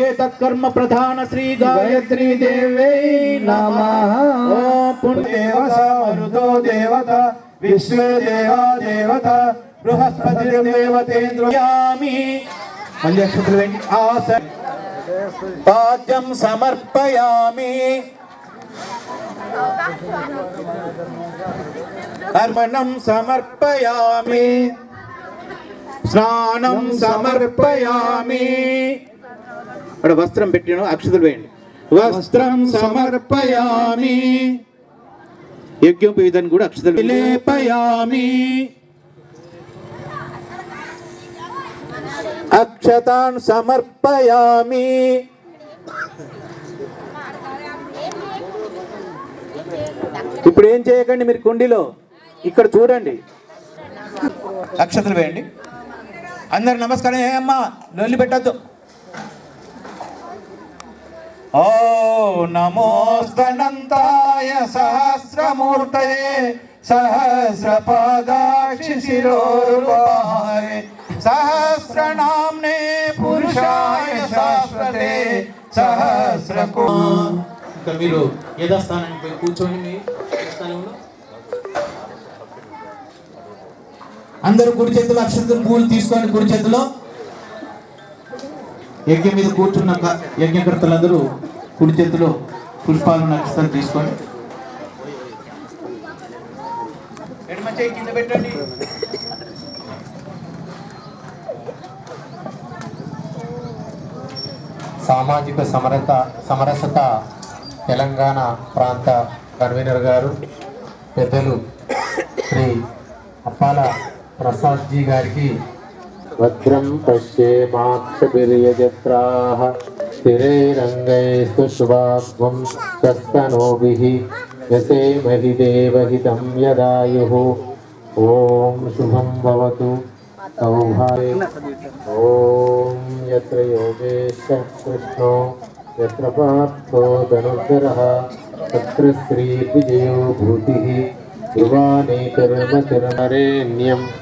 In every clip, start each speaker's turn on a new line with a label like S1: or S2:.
S1: ఏతత్కర్మ ప్రధాన శ్రీ గాయత్రీ దేవై నమః ఓం పుణ్యదేవత మరుదో దేవత విశ్వే దేవా దేవత బృహస్పతి దేవతేంద్రయామి పంచక్షత్రులు వెండి ఆస పాద్యం సమర్పయామి అర్పణం సమర్పయామి స్నానం సమర్పయామి అక్కడ వస్త్రం పెట్టిన అక్షతలు వేయండి. వస్త్రం సమర్పయామి. యజ్ఞం విధాన్ని కూడా అక్షతలు లేపయామి. అక్షతాన్ సమర్పయామి. ఇప్పుడు ఏం చేయకండి మీరు కుండీలో? ఇక్కడ చూడండి. అక్షతలు వేయండి. అందరు నమస్కారం. ఏ అమ్మా లొల్లి పెట్టద్దు. ఓ నమోస్తనంతాయ సహస్రమూర్తయే సహస్రపాదాక్షి శిరోరూపాయ. సహస్రనామ్నే పురుషాయ శాశ్వతే సహస్రకు ఇక్కడ మీరు యథాస్థానానికి పోయి కూర్చోండి మీ స్థానంలో? అందరూ కుడి చేతులు అక్షంతులు పూలు తీసుకొని కుడి చేతిలో. యజ్ఞం మీద కూర్చున్న యజ్ఞకర్తలందరూ కుడి చేతిలో పుష్పాలు నక్షత్రం తీసుకొని.
S2: సామాజిక సమరత సమరసత తెలంగాణ ప్రాంత కన్వీనర్ గారు పెద్దలు శ్రీ అప్పాల ప్రసాద్ वज्रं पश्येमाक्षभिर्यजत्राः स्थिरैरङ्गैस्तु शुभाग्वं स्वस्तनोभिः यसेमहि देवहितं यदायुः। ॐ शुभं भवतु। सौभाय ॐ यत्र योगेश कृष्णो, यत्र पार्थो धनुर्धरः, तत्र श्रीविजयो भूतिः ध्रुवानेकर्मचरणरेण्यम्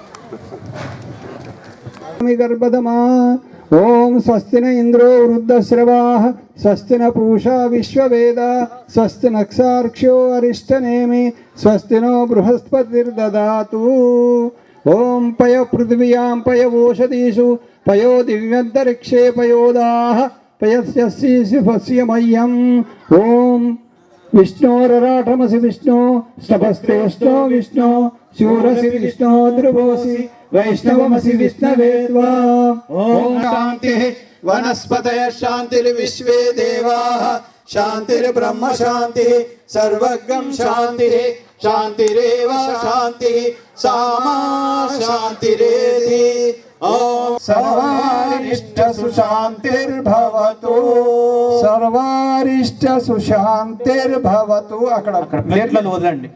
S3: గర్భదమా ఓం స్వస్తిన ఇంద్రో వృద్ధశ్రవా స్వస్తిన పూషా విశ్వవేద. స్వస్తి నక్షార్క్ష్యో అరిష్టనేమి. స్వస్తినో బృహస్పతిర్దాతు ఓం పయ పృథివ్యాం పయ ఓషధీషు పయో దివ్యంతరిక్షే పయోదాహ పయస్యమయ్యం ఓం విష్ణోరరాటమసి విష్ణు. స్తభస్తే విష్ణు. విష్ణు శూరసి విష్ణో ధ్రువోసి వైష్ణవమసి విష్ణవేత్వా
S1: ఓం శాంతి వనస్పతయ శాంతిర్విశ్వే దేవాః. శాంతిర్బ్రహ్మ శాంతి సర్వగం శాంతి. శాంతిరేవ శాంతి సామా శాంతిరేతి. ఓం సర్వారిష్ట సుశాంతిర్భవతు
S3: సర్వారిష్ట సుశాంతిర్భవతు అక్కడ
S1: అక్కడ ప్లేట్లను వదలండి.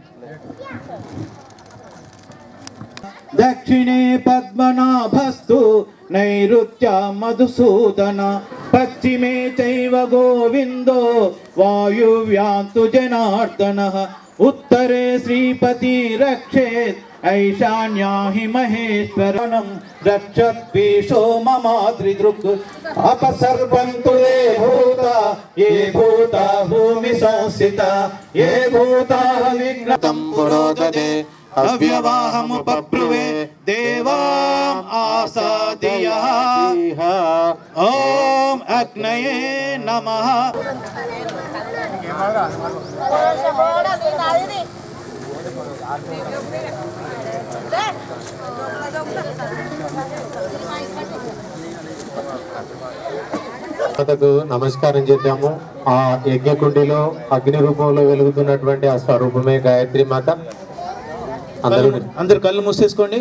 S1: दक्षिणे पद्मनाभस्तु, नैऋत्या मधुसूदन, पश्चिमे चैव गोविन्दो, वायुव्यान्तु जनार्दनः, उत्तरे श्रीपति रक्षे ऐशान्या हि महेश्वरणं रक्षद्वीशो ममातृदृक् अपसर्पन्तु ये भूता ये भूता भूमि भूमिसंस्थिता, ये भूता विघ्नतं पुरोददे అవ్యవాహము అవ్యవాహముపబ్రువే దేవాం ఆసాదియ. ఓం అగ్నయే నమ.
S2: మాతకు నమస్కారం చేద్దాము. ఆ యజ్ఞకుండిలో అగ్ని రూపంలో వెలుగుతున్నటువంటి ఆ స్వరూపమే గాయత్రి మాత. అందరూ
S1: అందరు కళ్ళు మూసేసుకోండి.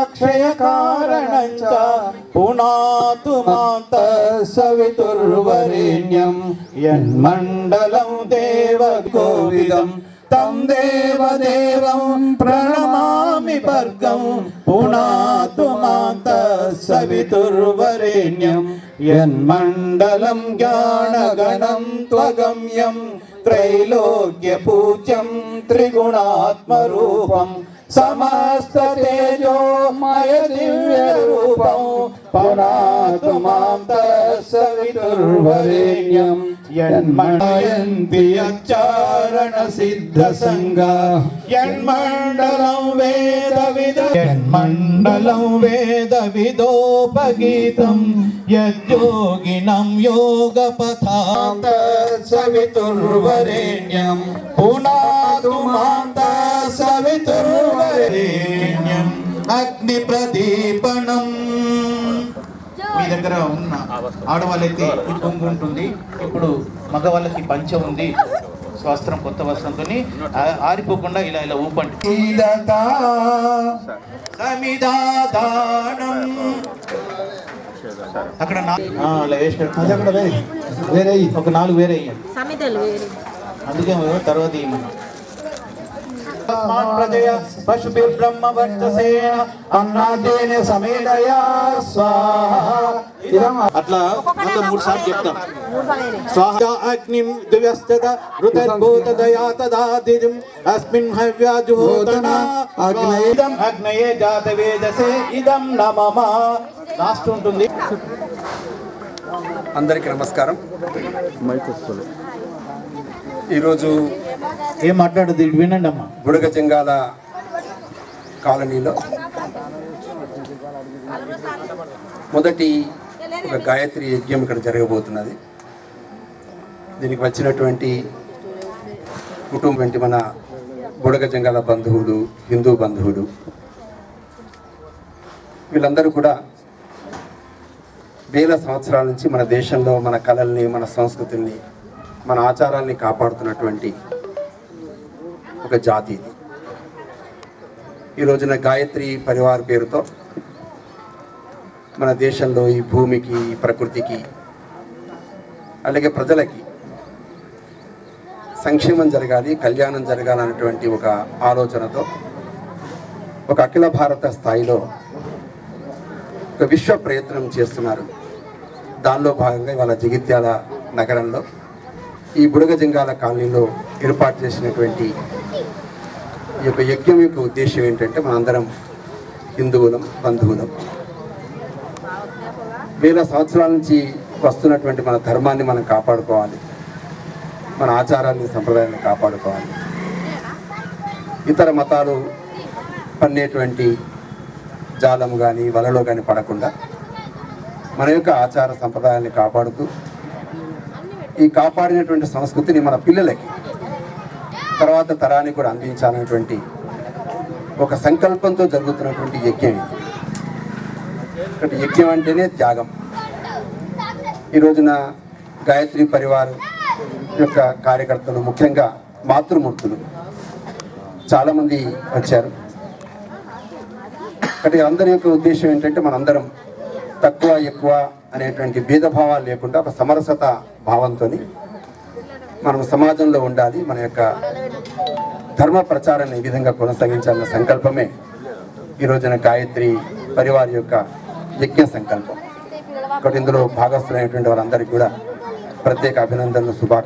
S1: అక్షయ కారణంచ పునాతు మాత
S3: సవితుర్వరేణ్యం. యన్మండలం దేవ కోవిదం తం దేవదేవం ప్రణమామి భర్గం పునాతు మాత సవితుర్వరేణ్యం. యన్మండలం జ్ఞానగణం త్వగమ్యం. त्रैलोक्य पूज्यम त्रिगुणात्म रूपम समस्त तेजो त्रैलोक्यपूज्यं दिव्य समस्ततेजोमयदिव्यरूपम् പണാതുമാം തരസവിതുർവരേണ്യം യന്മണയൻ പിയച്ചാരണ സിദ്ധസംഗ യന്മണ്ഡലം വേദവിദ യന്മണ്ഡലം വേദവിദോപഗീതം യദ്യോഗിനം യോഗപഥാം സവിതുർവരേണ്യം പുണാതുമാം സവിതുർവരേണ്യം അഗ്നിപ്രദീപണം దగ్గర ఉన్న ఆడవాళ్ళైతే కొంగు ఉంటుంది. ఇప్పుడు మగవాళ్ళకి పంచ ఉంది. వస్త్రం కొత్త వస్త్రంతో ఆరిపోకుండా ఇలా ఇలా ఊపండి. సమిదాదానం అక్కడ వేసినట్టు. వేరే.
S1: ఒక నాలుగు వేరు అందుకే తర్వాత పశుభిర్బ్రహ్మ వర్చసేన
S3: అన్నాదేన సమేదయా స్వాహ ఇదం
S1: అట్లా మొత్తం మూడు సార్లు చెప్తాం. స్వాహ అగ్నిం దివ్యస్తద ఋతద్భూత దయా తదాదిం అస్మిన్ హవ్యాజుహోతన
S3: అగ్నయే-
S1: ఇదం అగ్నయే జాత వేదసే ఇదం నమమ. లాస్ట్ ఉంటుంది.
S4: అందరికీ నమస్కారం. ఈరోజు
S1: ఏం మాట్లాడదు? వినండి అమ్మా.
S4: బుడగ జంగాల కాలనీలో మొదటి ఒక గాయత్రి యజ్ఞం ఇక్కడ జరగబోతున్నది. దీనికి వచ్చినటువంటి కుటుంబం వంటి మన బుడగ జంగాల బంధువులు హిందూ బంధువులు. వీళ్ళందరూ కూడా వేల సంవత్సరాల నుంచి మన దేశంలో మన కళల్ని మన సంస్కృతుల్ని మన ఆచారాల్ని కాపాడుతున్నటువంటి ఒక జాతి ఇది. ఈ రోజున గాయత్రి పరివార్ పేరుతో మన దేశంలో ఈ భూమికి ఈ ప్రకృతికి అలాగే ప్రజలకి సంక్షేమం జరగాలి కళ్యాణం జరగాలన్నటువంటి ఒక ఆలోచనతో ఒక అఖిల భారత స్థాయిలో ఒక విశ్వ ప్రయత్నం చేస్తున్నారు. దానిలో భాగంగా ఇవాళ జగిత్యాల నగరంలో ఈ బుడగజంగాల కాలనీలో ఏర్పాటు చేసినటువంటి ఈ యొక్క యజ్ఞం యొక్క ఉద్దేశం ఏంటంటే మనందరం హిందువులం బంధువులం. వేల సంవత్సరాల నుంచి వస్తున్నటువంటి మన ధర్మాన్ని మనం కాపాడుకోవాలి. మన ఆచారాన్ని సంప్రదాయాన్ని కాపాడుకోవాలి. ఇతర మతాలు పన్నేటువంటి జాలం కానీ వలలో కానీ పడకుండా మన యొక్క ఆచార సంప్రదాయాన్ని కాపాడుతూ ఈ కాపాడినటువంటి సంస్కృతిని మన పిల్లలకి తర్వాత తరానికి కూడా అందించాలనేటువంటి ఒక సంకల్పంతో జరుగుతున్నటువంటి యజ్ఞం ఇది. ఒకటి యజ్ఞం అంటేనే త్యాగం. ఈ రోజున గాయత్రి పరివార్ యొక్క కార్యకర్తలు ముఖ్యంగా మాతృమూర్తులు చాలామంది వచ్చారు. కాబట్టి అందరి యొక్క ఉద్దేశం ఏంటంటే మనందరం తక్కువ ఎక్కువ అనేటువంటి భేదభావాలు లేకుండా ఒక సమరసత భావంతో మనం సమాజంలో ఉండాలి మన యొక్క ధర్మ ప్రచారాన్ని ఈ విధంగా కొనసాగించాలన్న సంకల్పమే ఈ రోజున గాయత్రి పరివార్ యొక్క యజ్ఞ సంకల్పం. కాబట్టి ఇందులో భాగస్థులైనటువంటి వారందరికీ కూడా ప్రత్యేక అభినందనలు శుభాకాంక్షలు.